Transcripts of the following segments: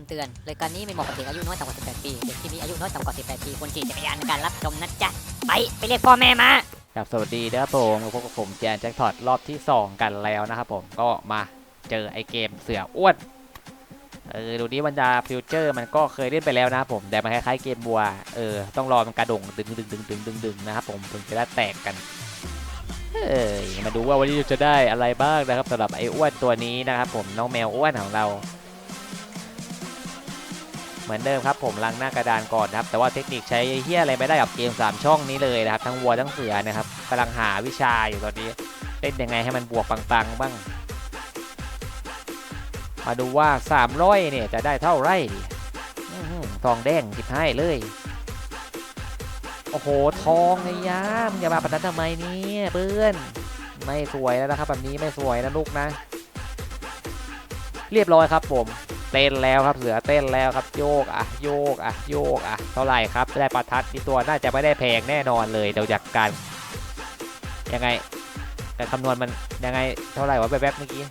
ำเตือนรายการนี้ไม่เหมาะกับเด็กอายุน้อยต่ำกว่า 18 ปีเด็กที่มีอายุน้อยต่ำกว่า 18 ปีควรขี่จักรยานในการรับชมนะจ๊ะ ไป ไปเรียกพ่อแม่มาครับสวัสดีนะครับผมพบกับผมแจนแจ็คพอตรอบที่ 2 กันแล้วนะครับผมก็มาเจอไอเกมเสืออ้วนเออดูนี้บรรดาฟิวเจอร์มันก็เคยเล่นไปแล้วนะครับผมแต่มันคล้ายๆเกมบัวเออต้องรอมันกระดงดึงดึงดึงดึงดึงดึงนะครับผมถึงจะได้แตกกันเอ้ยมาดูว่าวันนี้เราจะได้อะไรบ้างนะครับสำหรับไอ้อ้วนตัวนี้นะครับผมน้องแมวอ้วนของเรา เหมือนเดิมครับผมล้างหน้ากระดานก่อนนะครับ แต่ว่าเทคนิคใช้เฮี้ยอะไรไม่ได้กับเกม 3 ช่องนี้เลยนะครับ ทั้งวัวทั้งเสือนะครับกำลังหาวิชาอยู่ตอนนี้เล่นยังไงให้มันบวกปังๆบ้าง มาดูว่า 300เนี่ยจะได้เท่าไรทองแดงคิดให้เลย โอ้โหทองไงยามอย่ามาปนันทำไมเนี่ยเพื่อนไม่สวยแล้วนะครับแบบนี้ไม่สวยนะลูกนะ เรียบร้อยครับผม เต้นแล้วครับเสือเต้นแล้วครับโยกอะโยกอะโยกอะเท่าไหร่ครับได้ประทัดที่ตัวน่าจะไม่ได้แพงแน่นอนเลยเดี๋ยวจากกันยังไงแต่คำนวณมันยังไงเท่าไหร่วะแป๊บๆเมื่อกี้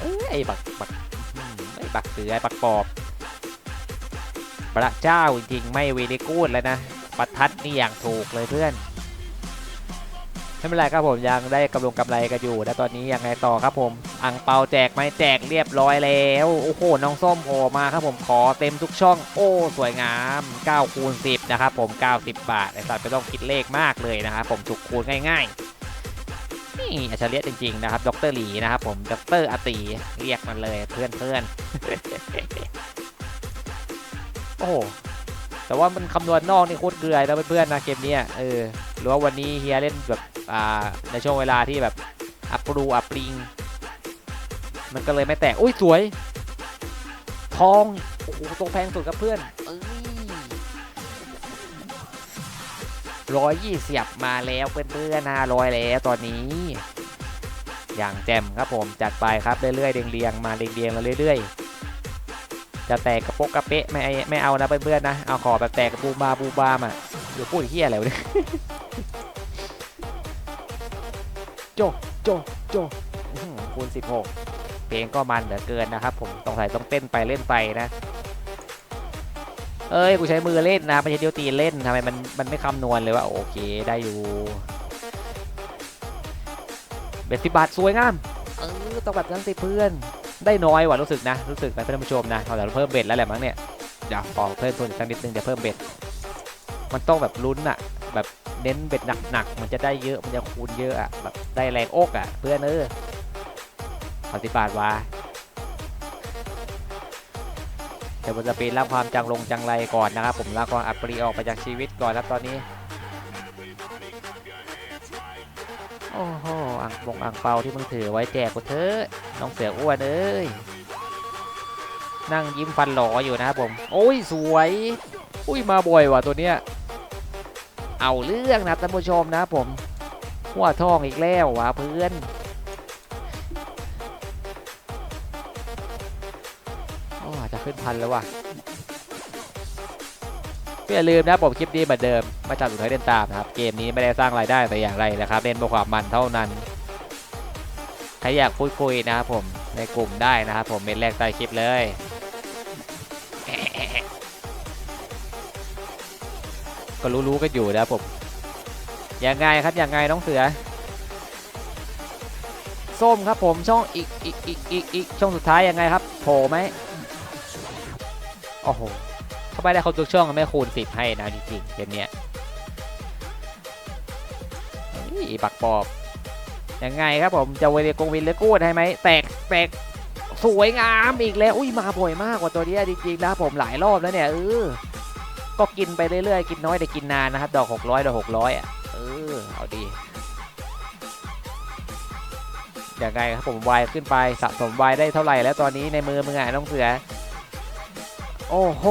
เอ้ยไอ้บักบักอืมไอ้บักเสือบักปอบพระเจ้าจริงๆไม่เวลีกูดแล้วนะประทัดนี่อย่างถูกเลยเพื่อนไม่เป็นไรครับผมยังได้กำลงกำไรกันอยู่แล้วตอนนี้ยังไงต่อครับผม อังเปาแจกไหมแจกเรียบร้อยแล้ว โอ้โห น้องส้มโผล่มาครับผมขอเต็มทุกช่อง โอ้ สวยงาม9คูณ10 นะครับผม 90 บาทไอ้สัตว์ไม่ต้องคิดเลขมากเลยนะครับผมถูกคูณง่ายๆ นี่อัจฉริยะจริง ๆ นะครับ ดรหลีนะครับผม ดรอาตีเรียกมันเลยเพื่อนเพื่อนๆ โอ้แต่ว่ามันคำนวณนอกนี่โคตรเกลือนะเพื่อนๆนะเกมนี้เออหรือว่าวันนี้เฮียเล่นแบบอ่าในช่วงเวลาที่แบบอัปรูอัปริง มันก็เลยไม่แตกอุ้ยสวย ทอง โอ้โหตรงแพงสุดกับเพื่อนร้อยยี่สิบมาแล้วเพื่อนๆนาร้อยแล้วตอนนี้ อย่างแจ่มครับผมจัดไปครับเรื่อยๆเรียงๆมาเรียงๆมาเรื่อยๆ จะแตกกระโปกกระเป๊ะไม่ไม่เอานะเพื่อนๆนะเอาขอแบบแตกกระบูบาบูบามอะเดี๋ยวพูดเฮียอะไรวะเนี่ยโจโจโจอื้อหือคูณ16 เพลงก็มันเหลือเกินนะครับ ผมต้องใส่ต้องเต้นไปเล่นไปนะ เอ้ยกูใช้มือเล่นนะไม่ใช่เดียวตีเล่นทำไมมันมันไม่คำนวณเลยว่าโอเคได้อยู่เบสิบบาทสวยงามเออต้องแบบนั้นสิเพื่อนได้น้อยว่ะรู้สึกนะรู้สึกนะเพื่อนผู้ชมนะเราจะเพิ่มเบ็ดแล้วแหละมั้งเนี่ยเดี๋ยวขอเพิ่มทุนอีกสักนิดนึงเดี๋ยวเพิ่มเบ็ดมันต้องแบบลุ้นอะแบบเน้นเบ็ดหนักๆมันจะได้เยอะมันจะคูณเยอะอะแบบได้แรงอกอะเพื่อนเออ ปฏิบัติว่าเดี๋ยวผมจะปีนรับความจังลงจังไรก่อนนะครับ ผมลากความอัปรีออกไปจากชีวิตก่อนครับตอนนี้ โอ้โหอ่างบงอ่างเปาที่มึงถือไว้แจกกูเถอะน้องเสืออ้วนเอ้ยนั่งยิ้มฟันหลออยู่นะครับผม โอ้ยสวย อุ้ยมาบ่อยว่ะตัวเนี้ย เอาเรื่องนะท่านผู้ชมนะผมหัวทองอีกแล้วว่ะเพื่อน โอ้จะขึ้นพันแล้วว่ะอย่าลืมนะผมคลิปนี้เหมือนเดิม มาจากสุดท้ายเล่นตามนะครับ เกมนี้ไม่ได้สร้างรายได้แต่อย่างไรนะครับ เล่นเพื่อความมันเท่านั้น ใครอยากพูดคุยนะครับผมในกลุ่มได้นะครับผมเมนแรกใต้คลิปเลยก็รู้ๆกันอยู่นะครับผมยังไงครับยังไงน้องเสือ ส้มครับผมช่องอีกอีกอีกอีกช่องสุดท้ายยังไงครับโผล่ไหม โอ้โหเข้าไปได้เขาทุกช่องไม่คูณสิบให้นะจริงๆเกมเนี้ยเฮ้ยบักปอบยังไงครับผมจะเวเดกงวินเลกูดให้ไหมแตกแตกสวยงามอีกแล้วอุ้ยมาบ่อยมากกว่าตัวนี้จริงๆนะผมหลายรอบแล้วเนี่ยเออก็กินไปเรื่อยๆกินน้อยแต่กินนานนะครับดอก600ดอก600อะเออเอาดียังไงครับผมวายขึ้นไปสะสมวายได้เท่าไหร่แล้วตอนนี้ในมือมึงอะน้องเสือ โอ้โห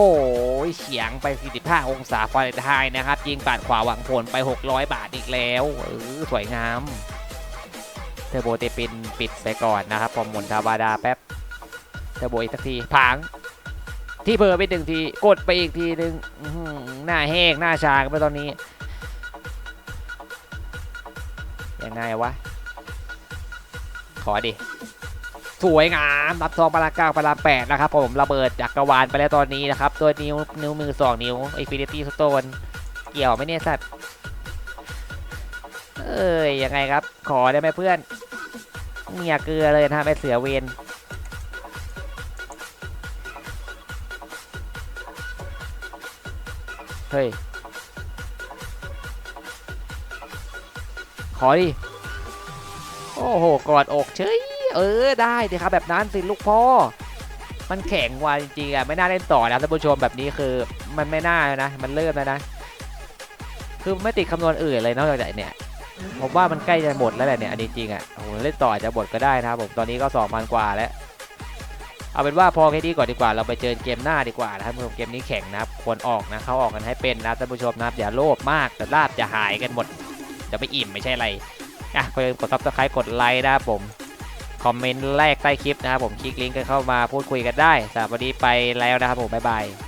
เฉียงไป 45 องศาฟาเรนไฮต์นะครับยิงปาดขวาหวังผลไป 600 บาทอีกแล้วเออสวยงาม เทอร์โบเตปินปิดไปก่อนนะครับผมหมุนธรรมดาแป๊บ เทอร์โบอีกสักทีผาง ที่เพอไปหนึ่งที กดไปอีกทีหนึ่งอื้อหือหน้าแห้งหน้าชากันไปตอนนี้ ยังไงวะ ขอดิ สวยงามรับทองพลังเก้าพลังแปดนะครับผมระเบิดจักรวาลไปแล้วตอนนี้นะครับตัวนิ้วนิ้วมือสองนิ้วอินฟินิตี้สโตนเกี่ยวไหมเนี่ยสัตว์เอ้ยยังไงครับ ขอได้ไหมเพื่อนเมียเกลือเลยนะไม่เสือเวนเฮ้ย ขอดิ โอ้โห กอดอกเฉย เออได้สิครับแบบนั้นสิลูกพ่อ มันแข็งว่าจริงๆอะไม่น่าเล่นต่อนะท่านผู้ชมแบบนี้คือ มันไม่น่านะ มันเริ่มแล้วนะ คือไม่ติดคำนวณอื่นเลยนอกจากเนี่ยผมว่ามันใกล้จะหมดแล้วแหละเนี่ยอันนี้จริงอะโอ้โหเล่นต่ออาจจะหมดก็ได้นะครับผมตอนนี้ก็2,000กว่าแล้วเอาเป็นว่าพอแค่นี้ก่อนดีกว่าเราไปเจอเกมหน้าดีกว่านะครับท่านผู้ชมเกมนี้แข่งนะครับควรออกนะเขาออกกันให้เป็นนะท่านผู้ชมนะครับอย่าโลภมากแต่ลาบจะหายกันหมด จะไม่อิ่มไม่ใช่อะไรอะก็อย่าลืมกดซับสไครต์กดไลค์นะครับผม คอมเมนต์แรกใต้คลิปนะครับผมคลิกลิงก์กันเข้ามาพูดคุยกันได้สำหรับวันนี้ไปแล้วนะครับผมบ๊ายบาย